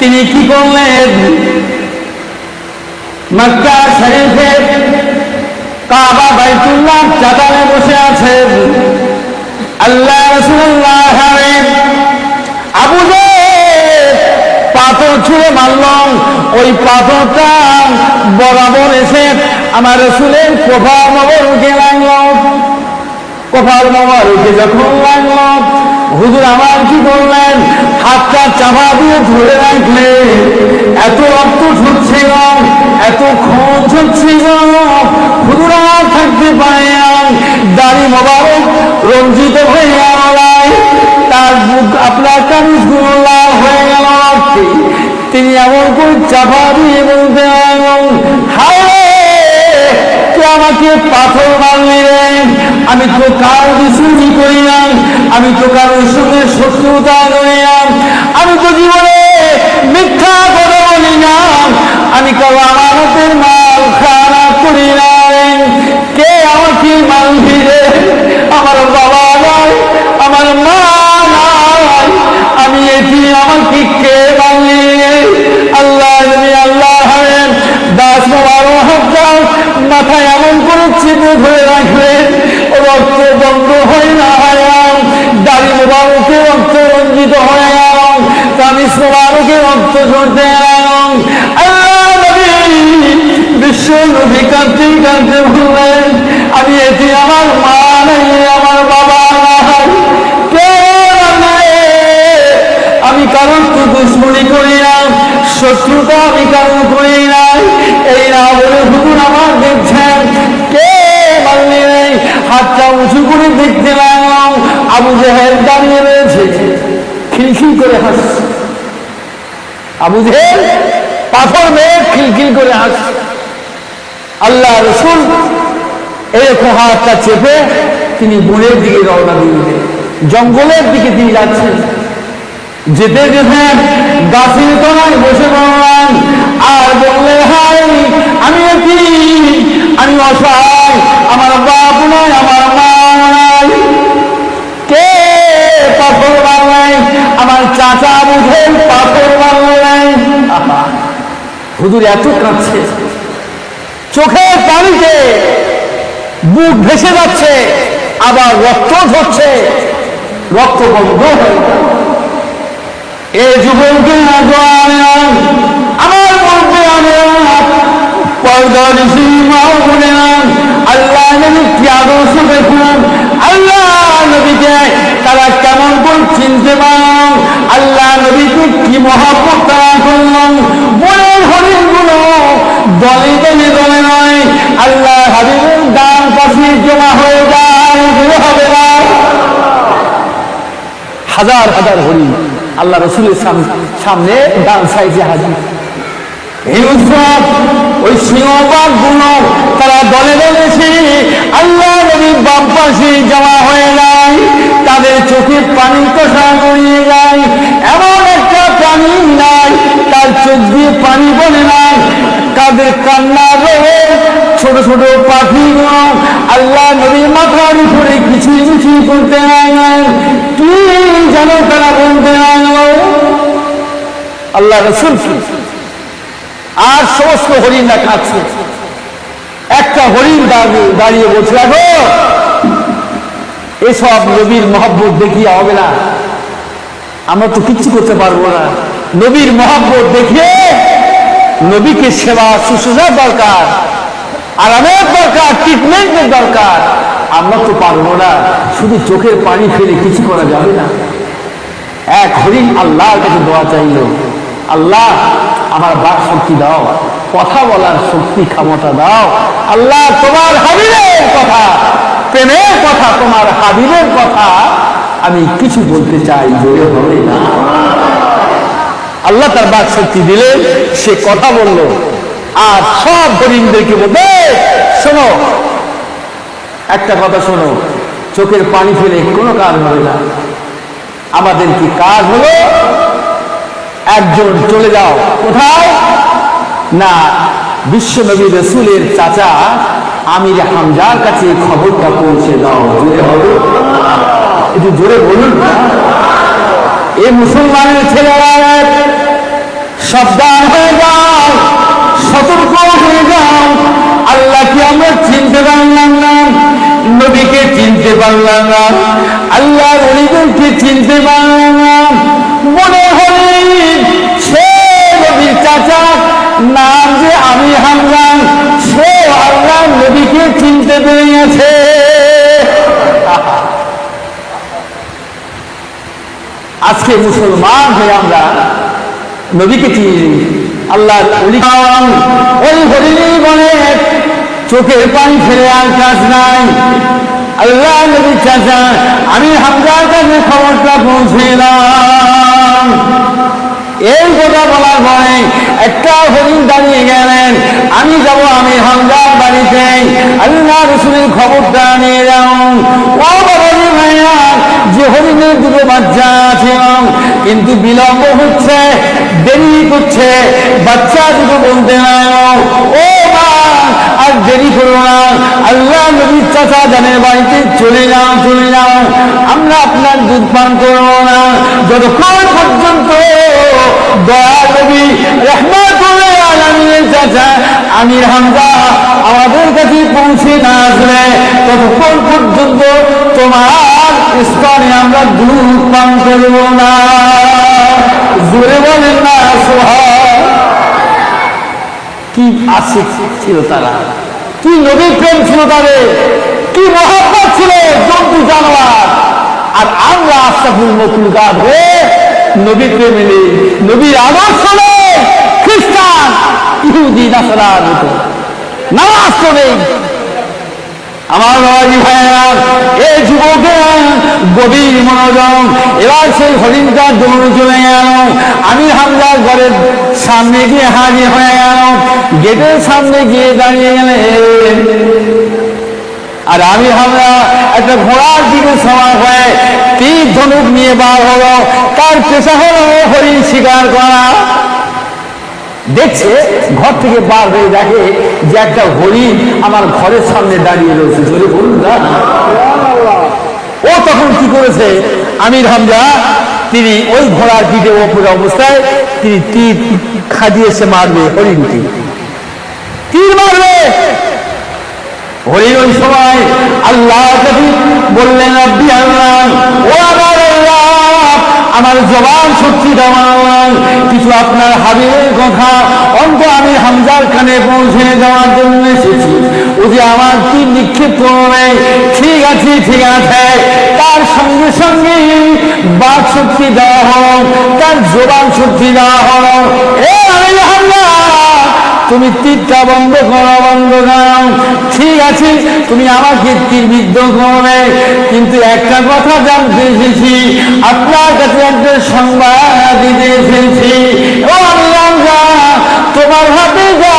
তিনি কি করলেন? মক্কা শরীফে কাবা বাইতুল্লাহ চাতালে বসে আছেন। আল্লাহ রসুল্লাহ আবু যে পাথর ছুঁড়ে মারলাম। ওই পাথরটা বরাবর এসে আমার রসুলের কোফার নবরকে লাগল। কোফার নবরকে যখন লাগল, হুজুর আমার কি করলেন হাতটা চাপা দিয়ে ধরে রাখলেন এত রক্ত ছুটছিল এত খোঁজ হচ্ছিল হুজুর থাকতে পারে দাড়ি মোবারক রঞ্জিত হয়ে গেল। তার বুক আপনার কামিজগুলো লাল হয়ে গেল। তিনি এমন করে চাপা দিয়ে বলতে হায় আমাকে পাথর মারলি আমি তো কারও দুশ্মনী করি না। আমি তো কারোর সঙ্গে শত্রুতা করি না আমি তো জীবনে মিথ্যা কথা বলি না আমি কারও আমানতের মাল খারাপ করি না রে। কে আমাকে মারলি রে আমার বাবা নাই, আমার মা নাই। আমি এটি আমাকে কে মারলি আল্লাহ আল্লাহ দাস বাবারও হাতটাও মাথায় এমন করে চেপে ধরে রাখলেন রক্ত বন্ধ হয় না, হায়াম। দাড়ি মোবারকে রক্ত রঞ্জিত হয়ে কামিজ মোবারকে রক্ত ঝরতে গেল আল্লাহ বিশ্ব আমি এটি আমার মা নাই, আমার বাবা নাই। নাই আমি কারণ তো দুশ্মনী করি না, শত্রুতা আমি কারণ করি না। এই না বলে হুকুর আমার দেখছেন কে মানলি নেই? হাতটা উঁচু করে দেখতে লাগলাম। আবু জেহেল দাঁড়িয়ে রয়েছে। খিলখিল করে হাসছে। আবু জেহেল পাথর মেয়ে খিলখিল করে হাসছে আল্লাহ রসুল এরকম হাতটা চেপে তিনি বনের দিকে রওনা দিলেন। জঙ্গলের দিকে তিনি যাচ্ছেন। যেতে যেতে গাছের তলায় বসে পড়লাম। আর বললে, হাই, আমি কি আমি অসহায়, আমার বাপ নয় আমার মা নাই। কে পাথর বাংলায় আমার চাচা বুঝে পাথর বাংলায় হুজুর এত কাঁদছে। চোখের পানিতে বুক ভেসে যাচ্ছে, আবার রক্ত ঝরছে রক্ত বন্ধ। এ যুবককে আমার মধ্যে আমি পর্দা ঋষি মা বলে আল্লাহ কি আদর্শ দেখুন। আল্লাহ নবীকে তারা কেমন করে চিনতে পারলাম। আল্লাহ নবীকে কি মহাপত করলাম। দলে দলে দলে নয় আল্লাহ হাবিবের ডান পাশে জমা হয়ে যায় হবে না। হাজার হাজার হরিণ আল্লাহ রসুলের সাম- সামনে ডান সাইজে হাজির। এই ওই সিংহবাদগুলো তারা দলে দলে আল্লাহ নবীর বাম পাশে জমা হয়ে যায়, তাদের চোখে পানি কষা গড়িয়ে যায়, এমন একটা প্রাণী নাই, তার চোখ দিয়ে পানি বলে নাই তাদের কান্না রয়ে ছোট ছোট পাখিগুলো আল্লাহ নবীর মাথার উপরে কিছু কিছু করতে কি যেন তারা বলতে আল্লাহ রসুল আর সমস্ত হরিণরা কাছে একটা হরিণ দাঁড়িয়ে দাঁড়িয়ে বলছে দেখো এসব নবীর মহব্বত দেখিয়ে হবে না। আমরা তো কিচ্ছু করতে পারব না। নবীর মহব্বত দেখিয়ে নবীকে সেবা শুশ্রূষার দরকার, আরামের দরকার ট্রিটমেন্টের দরকার। আমরা তো পারব না, শুধু চোখের পানি ফেলে কিছু করা যাবে না। এক হরিণ আল্লাহর কাছে দোয়া চাইল, আল্লাহ, আমার বাক শক্তি দাও, কথা বলার শক্তি ক্ষমতা দাও। আল্লাহ, তোমার হাবিবের কথা, প্রেমের কথা, তোমার হাবিবের কথা আমি কিছু বলতে চাই, জোরে হবে না। আল্লাহ তার বাক শক্তি দিলেন সে কথা বলল। আর সব হরিণদেরকে বলবে শোনো, একটা কথা শোনো, চোখের পানি ফেলে কোনো কাজ হবে না। আমাদের কি কাজ হলো? একজন চলে যাও। কোথায়? না বিশ্বনবী রসুলের চাচা আমির হামজার কাছে খবরটা পৌঁছে দাও। জোরে হবে? একটু জোরে বলুন না। এই মুসলমানের ছেলেরা সাবধান হয়ে যাও, সতর্ক হয়ে যাও। আল্লাহকে আমরা চিনতে পারলাম না, নবীকে চিনতে পারলাম না আল্লাহ অলিদেরকে চিনতে পারলাম না। মনে হলে সে নবীর চাচা নাম যে আমি হামলাম সে আল্লাহ নবীকে চিনতে পেরে গেছে। আজকে মুসলমান হয়ে আমরা নবীকে চিনি। আল্লাহ ওই হরিণী বলে চোখের পানি ফেলে আর কাজ নাই। আল্লাহ নবী চাচা, আমি হামজার কাছে খবরটা পৌঁছে এলাম এই কথা বলার পরে একটা হরিণ দাঁড়িয়ে গেলেন। আমি যাব, আমি হামজার বাড়িতে। আল্লাহ রসুলের খবরটা নিয়ে যাও। ও বাবাজি ভাইয়া যে হরিণের দুটো বাচ্চা আছে কিন্তু বিলম্ব হচ্ছে, দেরি করছে, বাচ্চা দুটো বলতে ও মা, আর দেরি করো না। আল্লাহ নবীর চাচা জানের বাড়িতে চলে যাও চলে যাও। আমরা আপনার দুধ পান করব না। যতক্ষণ পর্যন্ত দয়া নবী রহমাতুল্লাহ আলমীর হামজা আমাদের কাছে পৌঁছে না আসবে, ততক্ষণ পর্যন্ত তোমার স্তরে আমরা দুধ পান করব না। জোরে বলেন না কি আসিক ছিল তারা? কি নবীর প্রেম ছিল তাদের? কি মহাব্বত ছিল? জন্তু, জানোয়ার। আর আমরা আস্তাফুল মকুলগাদ হয়ে নবী প্রেমে নেই নবীর আদর্শ খ্রিস্টান, ইহুদি, নাসারার নামাজ তো নেই। আমার বাবাজি ভাইয়েরা এই যুবকেরা, গভীর মনোযোগ, এবার সেই হরিণটা দৌড়ে চলে গেল। আমি হামলার ঘরের সামনে গিয়ে হাজির হয়ে গেল গেটের সামনে গিয়ে দাঁড়িয়ে গেলেন আর আমি হামলা একটা ঘোড়ার দিকে সময় হয়ে তীর ধনুক নিয়ে বার হলো। তার পেশা হলো হরিণ শিকার করা। দেখছে, ঘর থেকে বার হয়ে দেখে যে একটা হরিণ আমার ঘরের সামনে দাঁড়িয়ে রয়েছে। জোরে বলুন ও তখন কি করেছে? আমির হামজা, তিনি ওই ঘোড়ার পিঠে ওপরে অবস্থায় তিনি তীর খাদিয়েছে মারবে, হরিণকে। তীর মারবে! হরিণ ওই সময় আল্লাহ বললেন আব্দি আল্লাহ, ও আমার আমার জবান সত্যি দেওয়ান কিছু আপনার হাবিবের কথা অন্ত আমি হামজার কানে পৌঁছে দেওয়ার জন্য এসেছি। ও যে আমার কি নিক্ষিপ্ত ঠিক আছে ঠিক আছে। তার সঙ্গে সঙ্গে বাক শক্তি দেওয়া হোক, তার জবান শক্তি দেওয়া হোক। তুমি তীরটা বন্ধ করো বন্ধ করো। ঠিক আছে, তুমি আমাকে তীরবিদ্ধ করবে, কিন্তু একটা কথা জানতে এসেছি, আপনার কাছে একটা সংবাদ দিতে এসেছি। ও তোমার হাতে যা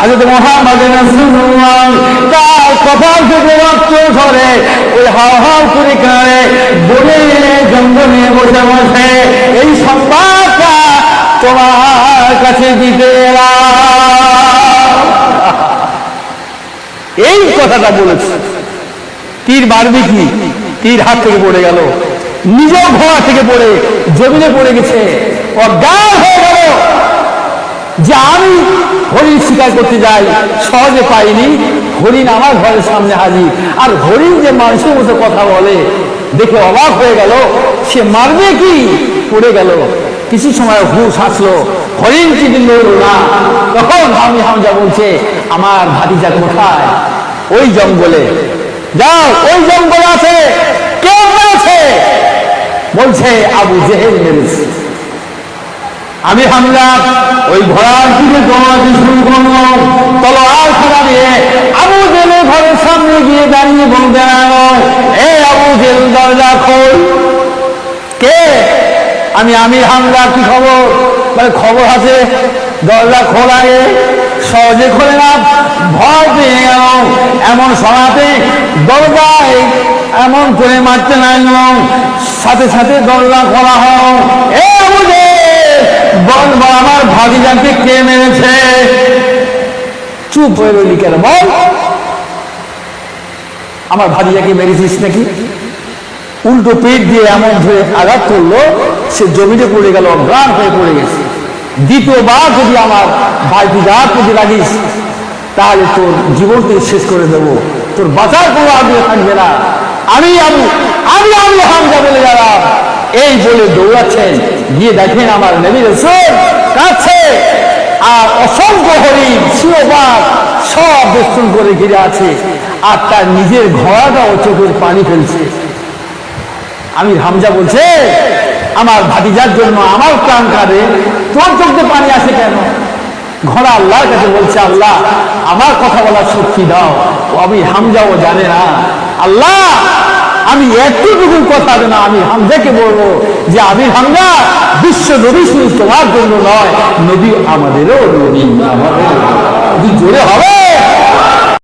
হাজরত মোহাম্মদ রাসূলুল্লাহ, তার কপাল থেকে রক্ত ওই হাও হাও করে কাঁড়ে বলে জঙ্গলে বসে বসে, এই সংবাদটা তোমার কাছে দিতে এই কথাটা বলেছে। তীর মারবে কি? তীর হাত থেকে পড়ে গেল। নিজ ঘোড়া থেকে পড়ে জমিনে পড়ে গেছে। অজ্ঞান হয়ে গেল। যে আমি হরিণ শিকার করতে যাই, সহজে পাইনি। হরিণ আমার ঘরের সামনে হাজির। আর হরিণ যে মানুষের মতো কথা বলে, দেখে অবাক হয়ে গেল। সে মারবে কি? পড়ে গেল। কিছু সময় হুশ আসলো হরিণ কিন্তু নড়ল না। তখন আমি হামজা বলছে, আমার ভাতিজা কোথায়? ওই জঙ্গলে। যাও, ওই জঙ্গলে আছে। কে মেরেছে? বলছে আবু জেহেল মেরেছে। আমি হামলা ওই ঘোড়ার দিকে দৌড়াতে শুরু করল তলোয়ার খানা দিয়ে আবু জেলে ঘরের সামনে গিয়ে দাঁড়িয়ে বলতে এ আবু জেল দরজা খোল। কে? আমি আমি হামলা কি খবর? মানে খবর আছে, দরজা খোলাগে সহজে খোলে না, ভয় পেয়ে গেল। এমন সরাতে দরজায় এমন করে মারতে লাগল। সাথে সাথে দরজা খোলা হল। এ বল বল আমার ভাগিজাকে কে মেরেছে? চুপ হয়ে রইলি কেন, বল। আমার ভাতিজাকে মেরেছিস নাকি? উল্টো পেট দিয়ে এমন ধরে আঘাত করল, সে জমিতে পড়ে গেল, অজ্ঞান হয়ে পড়ে গেছে। দ্বিতীয়বার যদি আমার ভাই দিদার প্রতি লাগিস তাহলে তোর জীবনকে শেষ করে দেব। তোর বাঁচার কোনো আগ্রহ থাকবে না। আমি আমি আমি আমি হামজা বলে গেলাম এই বলে দৌড়াচ্ছেন, গিয়ে দেখেন আমার নবী রসুল কাছে আর অসংখ্য হরিণ শিওবাদ সব বেষ্টন করে ঘিরে আছে আর তার নিজের ঘোড়াটাও চোখের পানি ফেলছে। আমি হামজা বলছে আমার ভাতিজার জন্য আমার প্রাণ কাঁদে। তোর চোখে পানি আসে কেন? ঘোড়া আল্লাহর কাছে বলছে, আল্লাহ, আমার কথা বলার শক্তি দাও। ও আমি হামজাও জানে না। আল্লাহ, আমি একটুটুকু কথা না আমি হামজাকে বলব যে আমি হামজা, বিশ্ব নবী শুধু তোমার জন্য নয়, নবী আমাদেরও নবী। আমাদের জোরে হবে